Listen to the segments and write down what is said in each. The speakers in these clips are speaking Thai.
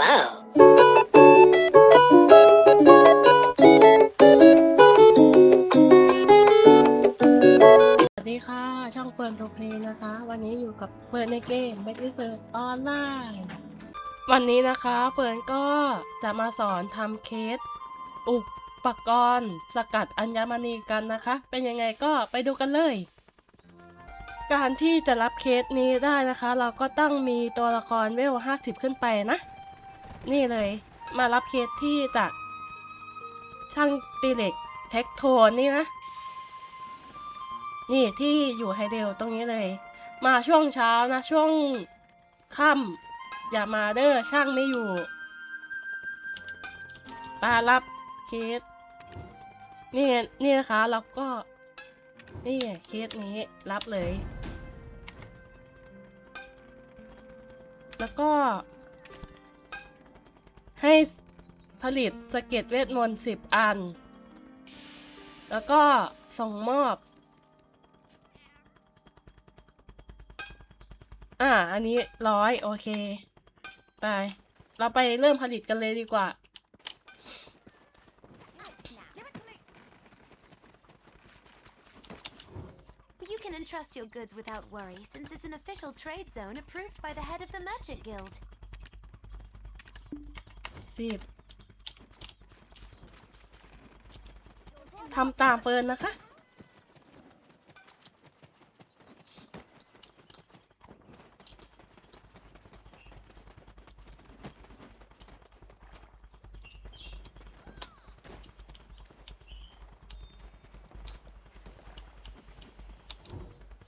Wow. สวัสดีค่ะ ช่องเฟิร์นทูเพลนะคะ วันนี้อยู่กับเฟิร์นในเกมเบ t เฟิร์นออนไลน์วันนี้นะคะเฟิร์นก็จะมาสอนทำเคส อุปกรณ์ สกัดอัญมณีกันนะคะ เป็นยังไงก็ไปดูกันเลยการที่จะรับเคสนี้ได้นะคะ เราก็ต้องมีตัวละครเวล 50 ขึ้นไปนะ นี่เลยมารับเคสที่จากช่างตีเหล็กเทคโทนนี่นะ นี่ที่อยู่ไฮเดลตรงนี้เลย มาช่วงเช้านะ ช่วงค่ำอย่ามาเด้อช่างไม่อยู่ปารับเคสนี่นี่นะคะเราก็นี่เคสนี้รับเลย แล้วก็ ให้ผลิตสเก็ตเวทมนต์สิบอัน แล้วก็ส่งมอบ อ่า อันนี้ร้อยโอเค ไป เราไปเริ่มผลิตกันเลยดีกว่า You can entrust your goods without worry, since it's an official trade zone approved by the head of the Merchant Guild. สิบทำตามเฟิร์นนะคะ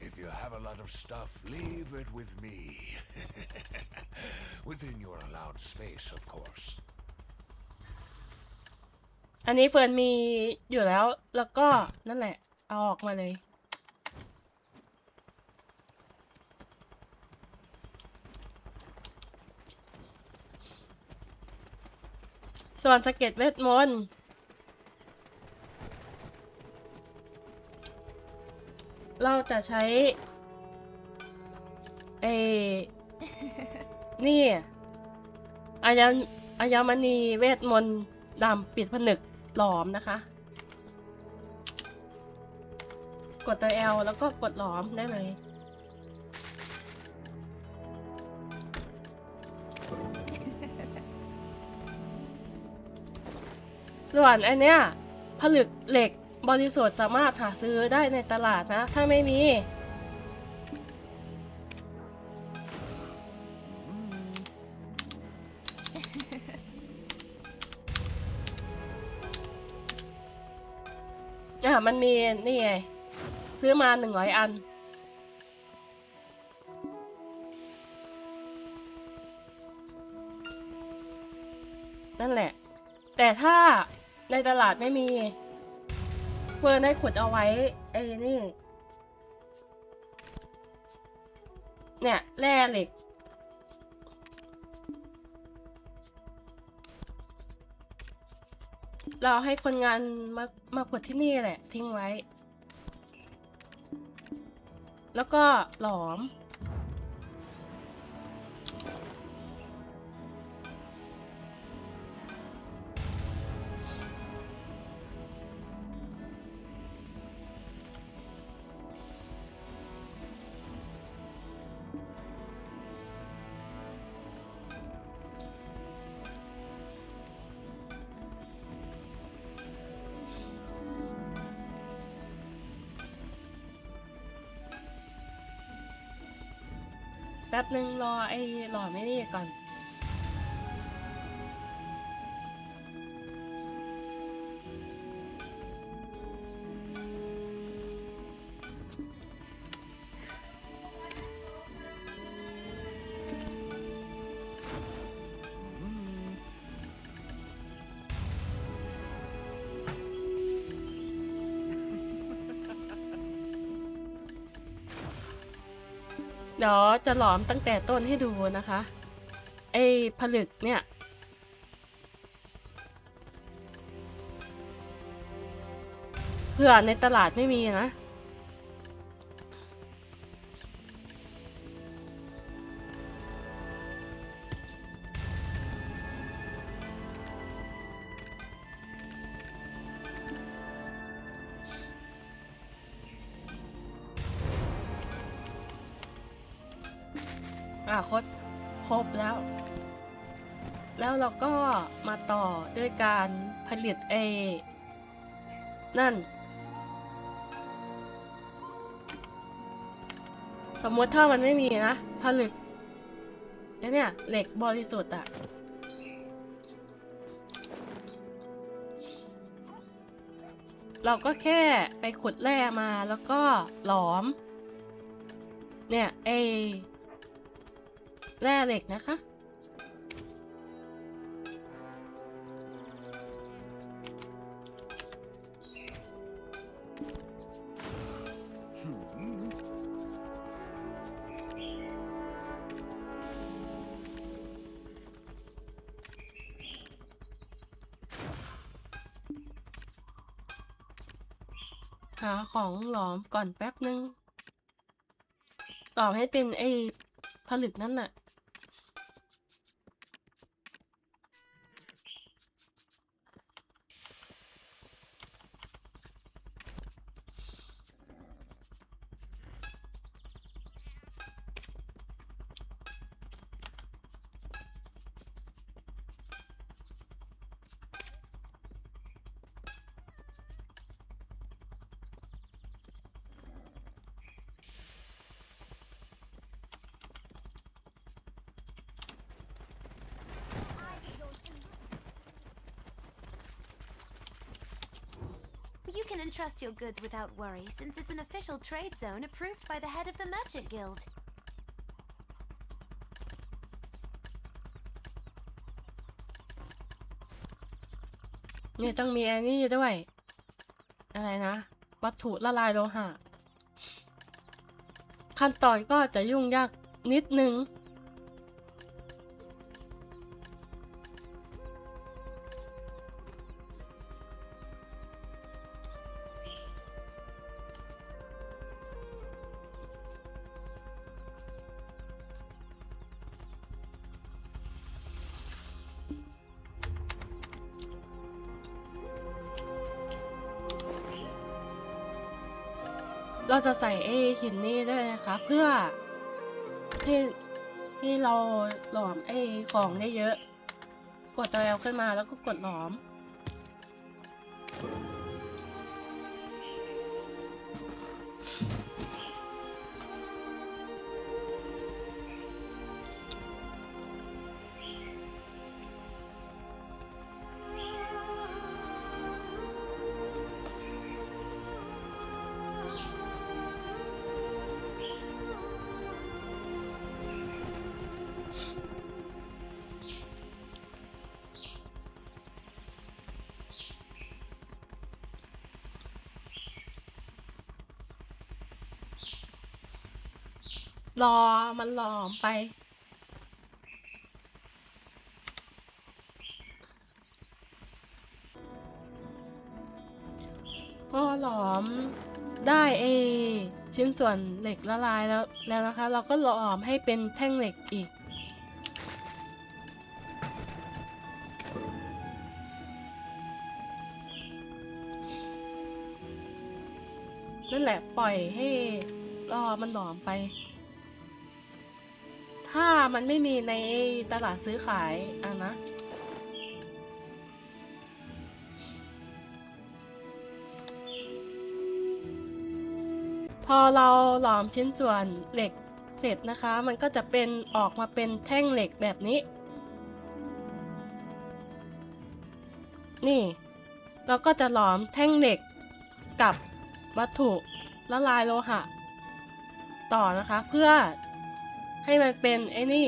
If you have a lot of stuff, leave it with me. Within your allowed space, of course. อันนี้เฟิร์นมีอยู่แล้ว แล้วก็นั่นแหละ เอาออกมาเลยส่วนสเก็ตเวทมนต์เราจะใช้เอนี่อายาอายามณีเวทมนต์ดำปิดผนึก หลอมนะคะ กดตัว L แล้วก็กดหลอมได้เลย ส่วนอันเนี้ยผลึกเหล็กบริสุทธิ์สามารถหาซื้อได้ในตลาดนะ ถ้าไม่มี มันมีนี่ไง ซื้อมาหนึ่งร้อยอัน นั่นแหละ แต่ถ้าในตลาดไม่มี เฟิร์นได้ขุดเอาไว้ ไอ้นี่ เนี่ยแร่เหล็ก เราให้คนงานมามาขุดที่นี่แหละ ทิ้งไว้ แล้วก็หลอม แป๊บนึงรอไอ้หลอดไม่นี่ก่อน เดี๋ยวจะหลอมตั้งแต่ต้นให้ดูนะคะ ไอ้ผลึกเนี่ย เผื่อในตลาดไม่มีนะ อะครบครบแล้ว แล้วเราก็มาต่อด้วยการผลิตเอนั่น สมมติถ้ามันไม่มีนะ ผลึกเนี่ยเหล็กบริสุทธิ์อะเราก็แค่ไปขุดแร่มาแล้วก็หลอม เนี่ยไอ แร่เหล็กนะคะ หาของหลอมก่อนแป๊บนึงหลอให้เป็นไอ้ผลึกนั่นน่ะ can entrust your goods without worry, since it's an official trade zone approved by the head of the Merchant Guild. เนี่ยต้องมีอ้นี่ด้วย อะไรนะ วัตถุละลายโลหะ ขั้นตอนก็จะยุ่งยากนิดนึง เราจะใส่ไอ้หินนี้ด้วยนะคะ เพื่อที่ที่เราหลอมไอ้ของได้เยอะ กดตัวแอลขึ้นมาแล้วก็กดหลอม รอมันหลอมไป พอหลอมได้เอชิ้นส่วนเหล็กละลายแล้วแล้วนะคะ เราก็หลอมให้เป็นแท่งเหล็กอีก นั่นแหละปล่อยให้รอมันหลอมไป ถ้ามันไม่มีในตลาดซื้อขายอะนะ พอเราหลอมชิ้นส่วนเหล็กเสร็จนะคะ มันก็จะเป็นออกมาเป็นแท่งเหล็กแบบนี้ นี่ เราก็จะหลอมแท่งเหล็กกับวัตถุละลายโลหะ ต่อนะคะเพื่อ ให้มันเป็นไอ้นี่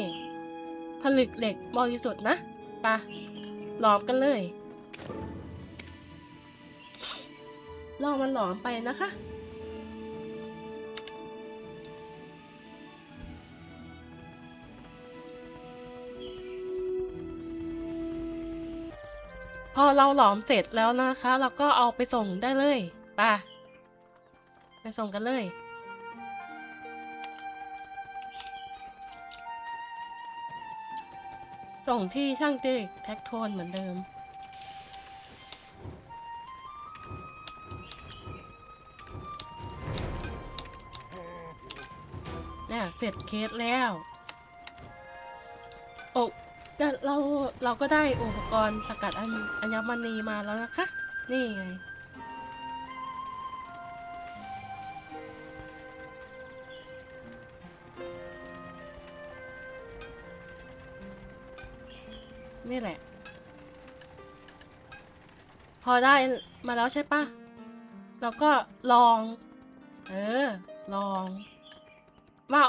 ผลึกเหล็กบริสุทธิ์นะปะหลอมกันเลย ลองมันหลอมไปนะคะ พอเราหลอมเสร็จแล้วนะคะ เราก็เอาไปส่งได้เลยไปไปส่งกันเลย ส่งที่ช่างเจกแท็กโทนเหมือนเดิม เนี่ยเสร็จเคสแล้วโอ้แต่เราเราก็ได้อุปกรณ์สกัดอัญมณีมาแล้วนะคะ นี่ไง นี่แหละ พอได้มาแล้วใช่ปะเราก็ลอง เออ ลอง ว่า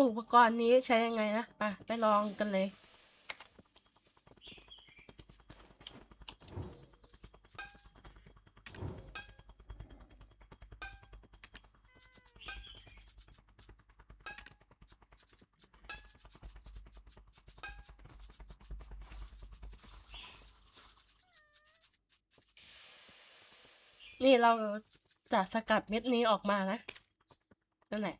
อุปกรณ์นี้ใช้ยังไงนะไปไปลองกันเลย นี่เราจะสกัดเม็ดนี้ออกมานะ นั่นแหละ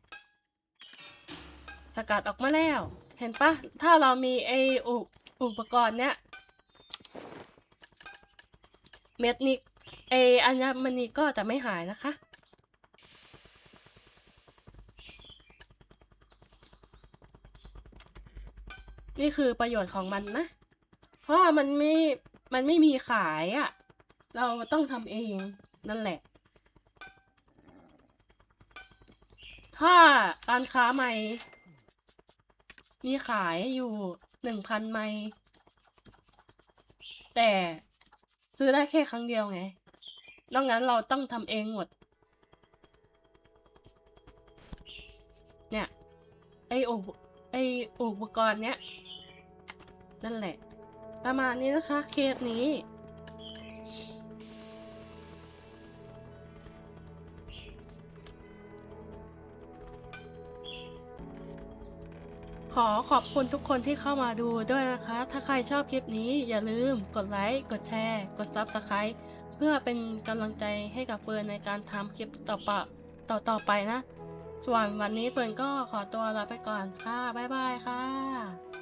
สกัดออกมาแล้ว เห็นปะ ถ้าเรามีไออุอุปกรณ์เนี้ย เม็ดนี้ไออัญมณีก็จะไม่หายนะคะ นี่คือประโยชน์ของมันนะ เพราะว่ามันไม่ มันไม่มีขายอะ่ะ เราต้องทำเอง นั่นแหละ ถ้าร้านค้าใหม่ มีขายอยู่หนึ่งพันไมล์แต่ซื้อได้แค่ครั้งเดียวไง นอกนั้นเราต้องทำเองหมด เนี่ย ไออุปไออุปกรณ์เนี้ย นั่นแหละ ประมาณนี้นะคะ เคสนี้ ขอขอบคุณทุกคนที่เข้ามาดูด้วยนะคะ ถ้าใครชอบคลิปนี้อย่าลืมกดไลค์ กดแชร์ กด Subscribe เพื่อเป็นกำลังใจให้กับเฟิร์นในการทำคลิปต่อปะต่อต่อไปนะ ส่วนวันนี้เฟิร์นก็ขอตัวลาไปก่อนค่ะ บ๊ายบายค่ะ